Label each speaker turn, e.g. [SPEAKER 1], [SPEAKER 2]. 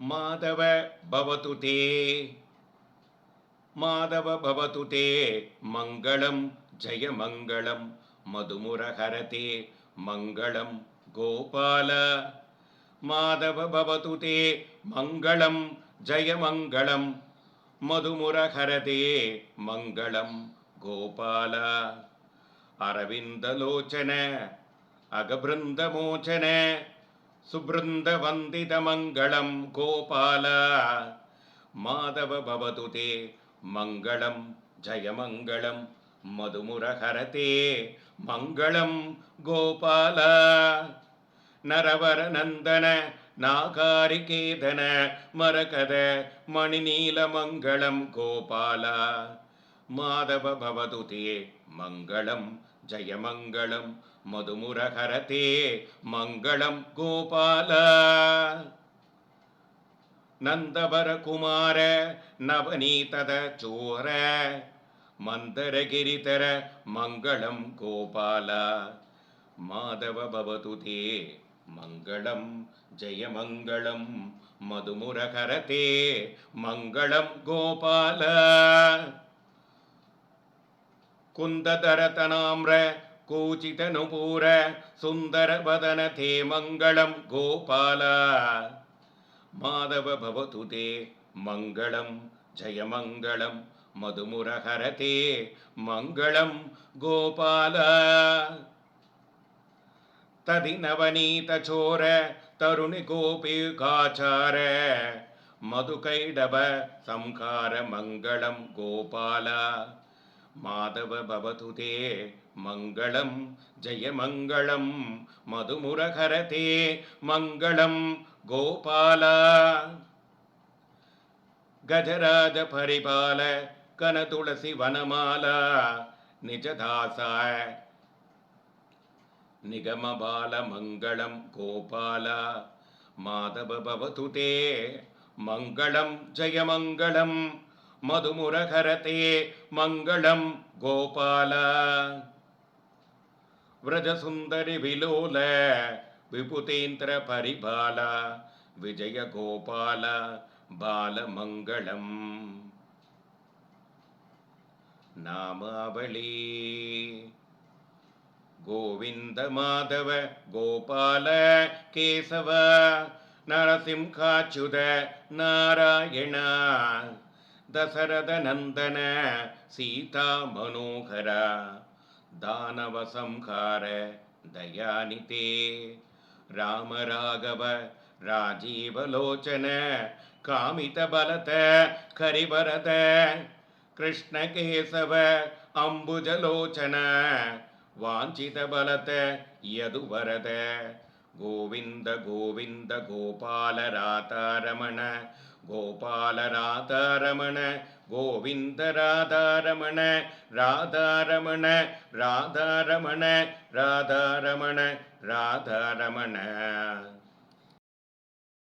[SPEAKER 1] மாதவ பவத்து தே. மாதவ பவத்து தே மங்களம் ஜெயமங்களம் மதுமுரஹரதே மங்களம் கோபால. மாதவ பவத்து தே மங்களம் ஜெயமங்களம் மதுமுரஹரதே மங்களம் கோபால. அரவிந்தலோச்சன அகபிருந்தமோச்சன सुबृन्दवन्दितमङ्गलं गोपाल माधव भवतु ते मङ्गलं जयमङ्गलं मधुमुरहरते मङ्गलं गोपाल नरवरनन्दन नागारिकेदन मरकद मणिनीलमङ्गलं गोपाल माधव भवतु ते मङ्गलं ஜயமங்களம் மதுமுரகரதே மங்களம் கோபால. நந்தவரகுமார நவநீதத சோர மந்தரகிரிதர மங்களம் கோபால. மாதவ பவது தே மங்களம் ஜெயமங்களம் மதுமுரகரதே மங்களம் கோபால. कुन्दधरतनाम्र कूचितनुपूर सुन्दरवदन ते मङ्गलं गोपाल माधव भवतु ते मङ्गलं जयमङ्गलं मधुमुरहरते मङ्गलं गोपाल तदिनवनीतचोर तरुणिगोपिकाचार मधुकैडव संहार मङ्गलं गोपाल माधव भवतु ते। मङ्गलं जयमङ्गलं मधुमुरहर ते। मङ्गलं गोपाला। गजराजपरिपालकनतुलसिवनमाला निजदासा। निगमबालमङ्गलं गोपाल। माधव भवतु ते। मङ्गलं जय மதுமுரகரதே மங்களம் கோபால. விரஜசுந்தரி விலோல விபுதேந்திர பரிபால. விஜயகோபால பாலமங்களம். நாமாவளி கோவிந்த மாதவ கோபால கேசவ. நரசிம்காச்சுத நாராயணா. दशरथनन्दन सीतामनोहर दानवसंहार दयानिते राम राघव राजीवलोचन कामितबलत करिवरद कृष्णकेशव अम्बुजलोचन वाञ्छितबलत यदुवरद गोविन्द गोविन्द गोपाल கோபால ராதாரமண கோவிந்த ராதாரமண ராதாரமண ராதாரமண ராதாரமண ராதாரமண.